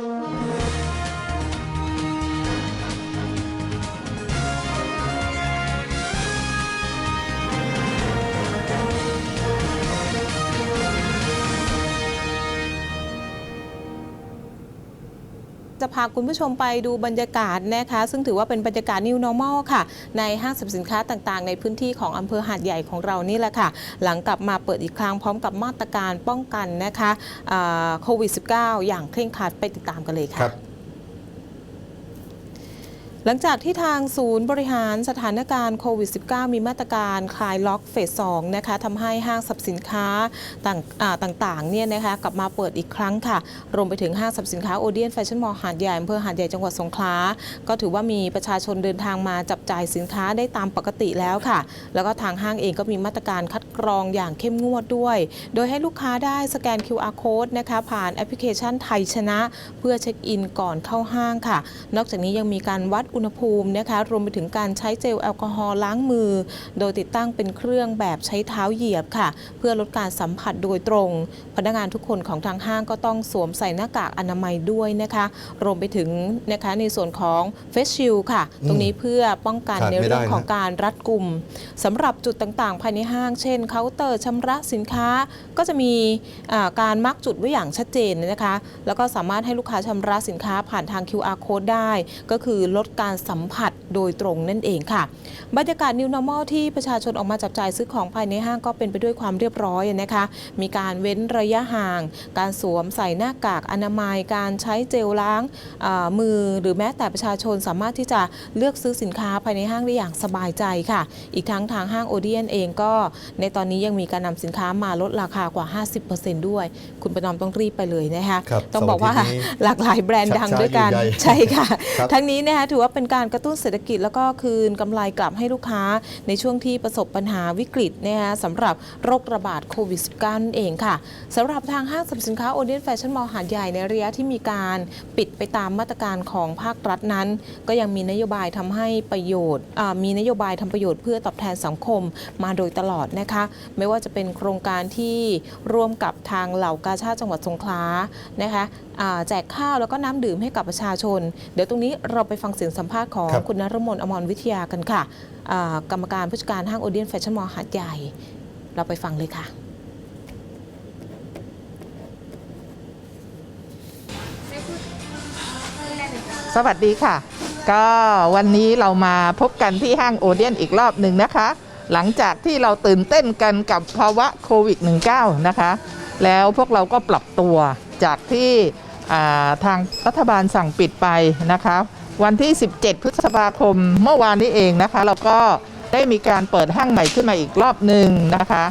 Bye. จะพาคุณผู้ชมไปดูบรรยากาศนะคะ ซึ่งถือว่าเป็นบรรยากาศ New Normal ค่ะ ในห้างสรรพสินค้าต่างๆ ในพื้นที่ของอำเภอหาดใหญ่ของเรานี่แหละค่ะ หลังกลับมาเปิดอีกครั้งพร้อมกับมาตรการป้องกันนะคะโควิด -19 อย่างเคร่งครัดไปติดตามกันเลยค่ะค หลังจากที่ทางศูนย์บริหารสถานการณ์โควิด -19 มีมาตรการคลายล็อกเฟส 2 นะคะทำให้ห้างสรรพสินค้าต่างาต่างๆเนี่ยนะคะกลับมาเปิดอีกครั้งค่ะ รวมไปถึงห้างสรรพสินค้าโอเดียนแฟชั่นมอลล์หาดใหญ่อำเภอหาดใหญ่จังหวัดสงขลา ก็ถือว่ามีประชาชนเดินทางมาจับจ่ายสินค้าได้ตามปกติแล้วค่ะ แล้วก็ทางห้างเองก็มีมาตรการคัดกรองอย่างเข้มงวดด้วย โดยให้ลูกค้าได้สแกน QR code นะคะผ่านแอปพลิเคชันไทยชนะ เพื่อเช็คอินก่อนเข้าห้างค่ะ นอกจากนี้ยังมีการวัดอุณหภูมินะคะรวมไปถึงการใช้เจลแอลกอฮอล์ล้างมือ โดยติดตั้งเป็นเครื่องแบบใช้เท้าเหยียบค่ะ เพื่อลดการสัมผัสโดยตรง พนักงานทุกคนของทางห้างก็ต้องสวมใส่หน้ากากอนามัยด้วยนะคะรวมไปถึงนะคะในส่วนของเฟสชิลค่ะ ตรงนี้เพื่อป้องกันขาดในไม่เรื่องได้นะของการรัดกลุ่มสำหรับจุดต่างๆ ภายในห้างเช่นเคาน์เตอร์ชำระสินค้าก็จะมีอ่าการมาร์กจุดไว้อย่างชัดเจนนะคะ แล้วก็สามารถให้ลูกค้าชำระสินค้าผ่านทาง QR code ได้ ก็คือลดการสัมผัส โดยตรงนั่นเองค่ะ บรรยากาศ New Normal ที่ประชาชนออกมาจับจ่ายซื้อของภายในห้างก็เป็นไปด้วยความเรียบร้อยนะคะ มีการเว้นระยะห่าง การสวมใส่หน้ากากอนามัย การใช้เจลล้างอ่ามือ หรือแม้แต่ประชาชนสามารถที่จะเลือกซื้อสินค้าภายในห้างได้อย่างสบายใจค่ะ อีกทั้งทางห้างโอเดียนเองก็ในตอนนี้ยังมีการนำสินค้ามาลดราคากว่า 50%ด้วย คุณประนอมต้องรีบไปเลยนะคะครับต้องบอกว่าเสาร์อาทิตย์นี้หลากหลายแบรนด์ดังชักช้าด้วยกันอยู่ใหญ่ใช่ค่ะครับทั้งนี้นะคะถือว่าเป็นการกระตุ้นเศรษฐกิจแล้วก็คืนกำไรกลับให้ลูกค้าในช่วงที่ประสบปัญหาวิกฤตนะคะสำหรับโรคระบาดโควิด -19 นั่นเองค่ะสำหรับทางห้างสรรพสินค้าโอเดียนแฟชั่นมอลล์หาดใหญ่ในระยะที่มีการปิดไปตามมาตรการของภาครัฐนั้น ก็ยังมีนโยบายทำให้ประโยชน์มีนโยบายทำประโยชน์เพื่อตอบแทนสังคมมาโดยตลอดนะคะไม่ว่าจะเป็นโครงการที่ร่วมกับทางเหล่ากาชาติจังหวัดสงขลานะคะ แจกข้าวแล้วก็น้ำดื่มให้กับประชาชน เดี๋ยวตรงนี้เราไปฟังเสียงสัมภาษณ์ของครับคุณนรมนอมรวิทยากันค่ะอ่ากรรมการผู้จัดการห้างโอเดียนแฟชั่นมอลล์หาดใหญ่ เราไปฟังเลยค่ะสวัสดีค่ะ ก็วันนี้เรามาพบกันที่ห้างโอเดียนอีกรอบหนึ่งนะคะ หลังจากที่เราตื่นเต้นกันกับภาวะโควิด -19 นะคะ แล้วพวกเราก็ปรับตัวจากที่อ่า ทางรัฐบาลสั่งปิดไปนะคะวันที่ 17 พฤษภาคมเมื่อวานนี้เองนะคะ เราก็ได้มีการเปิดห้างใหม่ขึ้นมาอีกรอบหนึ่งนะคะ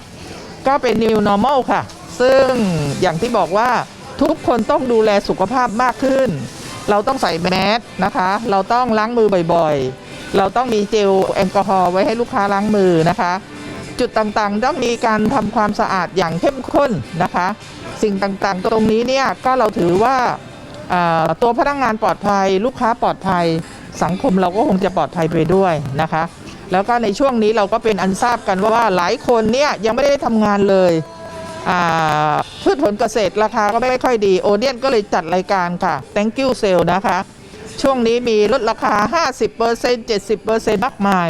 ก็เป็น new normal ค่ะ ซึ่งอย่างที่บอกว่าทุกคนต้องดูแลสุขภาพมากขึ้น เราต้องใส่แมสนะคะ เราต้องล้างมือบ่อยๆ เราต้องมีเจลแอลกอฮอล์ไว้ให้ลูกค้าล้างมือนะคะ จุดต่างๆ ต้องมีการทำความสะอาดอย่างเข้มข้นนะคะ สิ่งต่างๆ ตรงนี้เนี่ยก็เราถือว่าตัวพนักงานปลอดภัย ลูกค้าปลอดภัย สังคมเราก็คงจะปลอดภัยไปด้วยนะคะ แล้วก็ในช่วงนี้เราก็เป็นอันทราบกันว่าหลายคนเนี่ยยังไม่ได้ทำงานเลยพืชผลเกษตรราคาก็ไม่ค่อยดีโอเดียนก็เลยจัดรายการค่ะ thank you sale นะคะ ช่วงนี้มีลดราคา 50% 70%มากมาย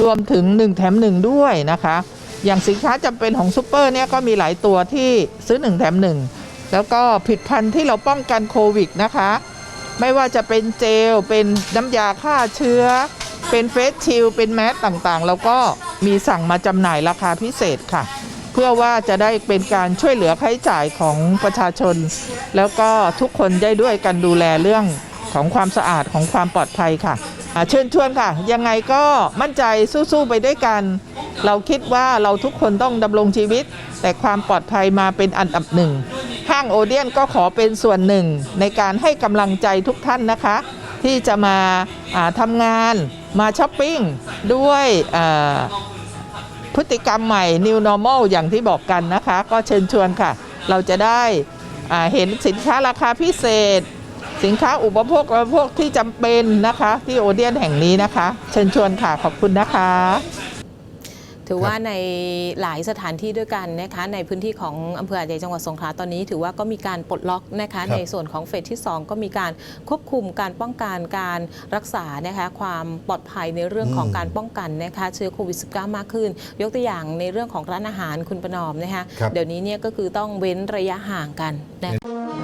รวมถึง 1 แถม 1 ด้วยนะคะ อย่างสินค้าจำเป็นของซูเปอร์เนี่ยก็มีหลายตัวที่ซื้อ 1 แถม 1 แล้วก็ผลิดพันธุ์ที่เราป้องกันโควิดนะคะ ไม่ว่าจะเป็นเจล เป็นน้ำยาฆ่าเชื้อ เป็นเฟสชิลเป็นแมสต่างๆ แล้วก็มีสั่งมาจำหน่ายราคาพิเศษค่ะเพื่อว่าจะได้เป็นการช่วยเหลือค่าใช้จ่ายของประชาชน แล้วก็ทุกคนได้ด้วยกันดูแลเรื่อง ของความสะอาดของความปลอดภัยค่ะเชิญชวนค่ะ ยังไงก็มั่นใจสู้ๆไปด้วยกัน เราคิดว่าเราทุกคนต้องดำรงชีวิต แต่ความปลอดภัยมาเป็นอันดับหนึ่ง ห้างโอเดียนก็ขอเป็นส่วนหนึ่ง ในการให้กำลังใจทุกท่านนะคะ ที่จะมาาทำงานมาช้อปปิ้งด้วยพฤติกรรมใหม่ New Normal อย่างที่บอกกันนะคะ ก็เชิญชวนค่ะ เราจะได้เห็นสินค้าราคาพิเศษ สินค้าอุปโภคบริโภคที่จำเป็นนะคะ ที่โอเดียนแห่งนี้นะคะ เชิญชวนค่ะขอบคุณนะคะถือถือว่าในหลายสถานที่ด้วยกันนะคะในพื้นที่ของอำเภออาจใหญ่จังหวัดสงขลาตอนนี้ ถือว่าก็มีการปลดล็อกนะคะครับในส่วนของเฟสที่ 2 ก็มีการควบคุมการป้องกันการรักษานะคะความปลอดภัยในเรื่องของอืมการป้องกันนะคะเชื้อโควิด -19 มากขึ้น ยกตัวอย่างในเรื่องของร้านอาหารคุณประนอมนะคะครับเดี๋ยวนี้เนี่ยก็คือต้องเว้นระยะห่างกันนะคะ